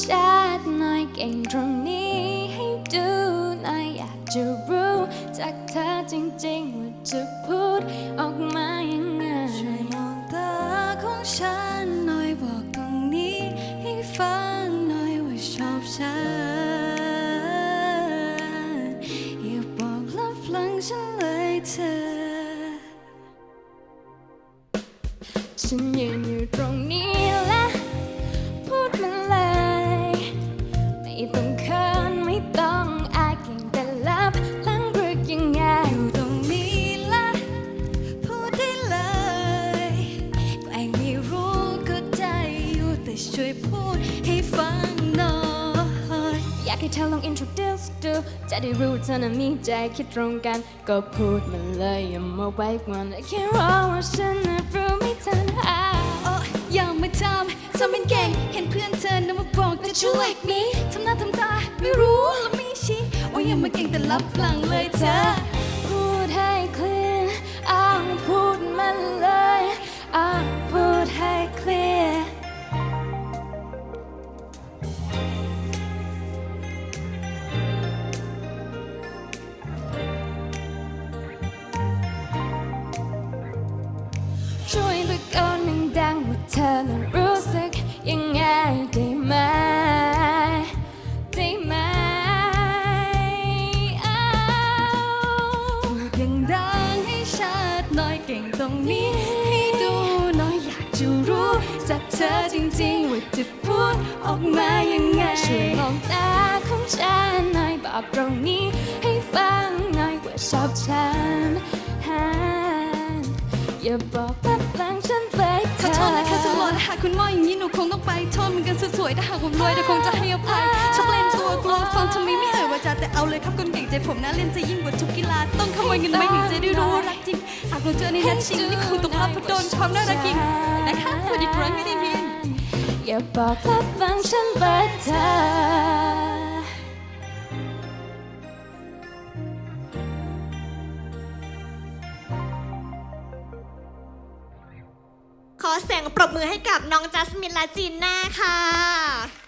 ฉันน้อยเก่งตรงนี้ให้ดูหน่อยอยากจะรู้จากเธอจริงๆว่าจะพูดออกมายังไงช่วยมองตาของฉันหน่อยบอกตรงนี้ให้ฟังหน่อยว่าชอบฉันอย่าบอกลับหลังฉันเลยเธอฉันยืนอยู่ตรงนี้ พูดให้ฟังหน่อย อยากให้เธอลอง introduce ดูจะได้รู้เธอน่ะมีใจคิดตรงกัน ก็พูดมาเลยอย่ามาไว้วันแค่รอว่าฉันน่ะรู้ไม่ทันหาโอ้อย่ามาทำทำเป็นเก่ง เห็นเพื่อนเธอนะมาบอกจะช่วยนี้ทำหน้าทำตาไม่รู้และไม่ชี้ว่าอย่ามาเก่งแต่รับหลังเลยเธอ ตะโกนดังๆว่าเธอน่ะรู้สึกยังไงได้ไหมได้ไหมอ้าวพูดยังดังให้ชัดหน่อยเก่งตรงนี้ให้ดูหน่อยอยากจะรู้จากเธอจริงๆว่าจะพูดออกมายังไงช่วยมองตาของฉันหน่อยบอกตรงนี้ให้ฟังหน่อยว่าชอบฉัน อย่าบอกว่าห คุณว่าอย่างนี้หนูคงต้องไปโทษเหมือนกันสวยๆถ้าหากผมรวยเดี๋ยวคงจะให้อภัยชอบเล่นตัวกลัวฟังทำไมไม่เอ่ยวาจาแต่เอาเลยครับคนเก่งใจผมนะเล่นจะยิ่งกว่าทุกกีฬาต้องขโมยเงินไม่ถึงจะได้รู้ว่ารักจริงหากหนูเจอในนัดชิงนี่คงต้องรับเพราะโดนความน่ารักจริงนะคะสวัสดีครับไม่ได้ยินอย่าบอกว่าหลังฉันเลยเธอ ขอเสียงปรบมือให้กับน้องจัสมินและจีน่าค่ะ